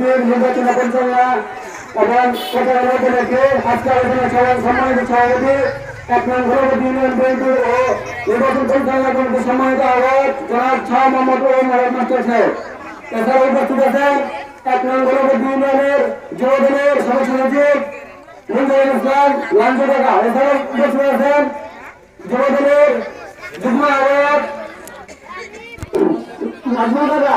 নির্বাচন পরিচালনা এবং প্রচারণা উপলক্ষে আজকে আলোচনা সভার সম্মানিত সভাপতি, এক নং ঘরবর্তী ইউনিয়ন বিএনপি ও নির্বাচন পরিচালনা কমিটির সম্মানিত আহ্বায়ক, জনাব শাহ মোহাম্মদ ও মোহাম্মদ মাস্টার সাহেব। এছাড়া উপস্থিত আছেন এক নং ঘরবর্তী ইউনিয়নের যুবদলের সদস্য সচিব মুঞ্জাহিদ ইসলাম লাঞ্চ টাকা এছাড়াও উপস্থিত আছেন যুবদলের যুগ্ম আহ্বায়ক নাজমুল দাদা।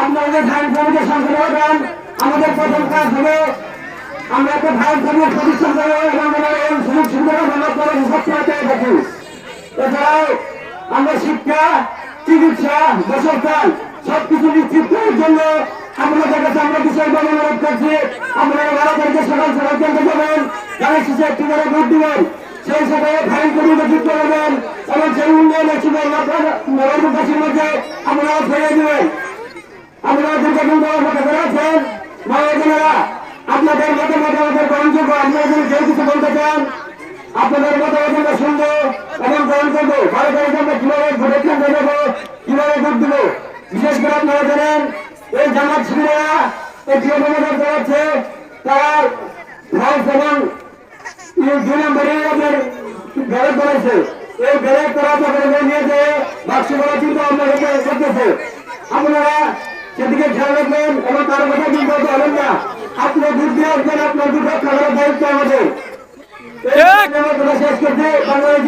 আপনাদের ধান জমিতে সংগ্রহ দেন আমাদের প্রথম কাজ হবে আমরা একটা ধান জমির প্রতিষ্ঠান দেবো এবং এই সুযোগ সুবিধা আমরা করে হিসাব করতে এছাড়াও আমরা শিক্ষা চিকিৎসা বেসরকার সবকিছু নিশ্চিত করার জন্য আপনাদের কাছে আমরা বিষয়গুলো অনুরোধ করছি। আপনারা তারিখে সকাল সকাল কেন্দ্র যাবেন গানের শেষে একটি করে ভোট দিবেন। সেই সাথে ফাইন কমিটি যুক্ত এবং নগরবাসীর মধ্যে আপনারা ফেলে দিবেন আপনারা অপেক্ষা করে আছেন মহাজনেরা আপনাদের মতামত আমাদের গ্রহণযোগ্য আপনারা যদি কেউ কিছু বলতে চান, আপনাদের মতামত আমরা শুনব এবং গ্রহণ করব। ভালো করে আমরা কীভাবে ভোটের কেন্দ্র দেবো কীভাবে ভোট দেবো, বিশেষ করে আপনারা জানেন, এই জামাত শিবিরা এই যে অনুমোদন করাচ্ছে তারা ভাইস এবং দুই নম্বরে আপনার ব্যারেক করেছে এই ব্যারেক করা আপনাদের নিয়ে যে বাক্স করা চিন্তা আপনাদেরকে করতেছে আপনারা সেদিকে খেয়াল রাখবেন এবং তার কথা কিন্তু বলতে হবেন না। আপনার দুধ দিয়ে আসবেন আপনার দুধ খাবার দায়িত্ব আমাদের। শেষ করতে বাংলাদেশ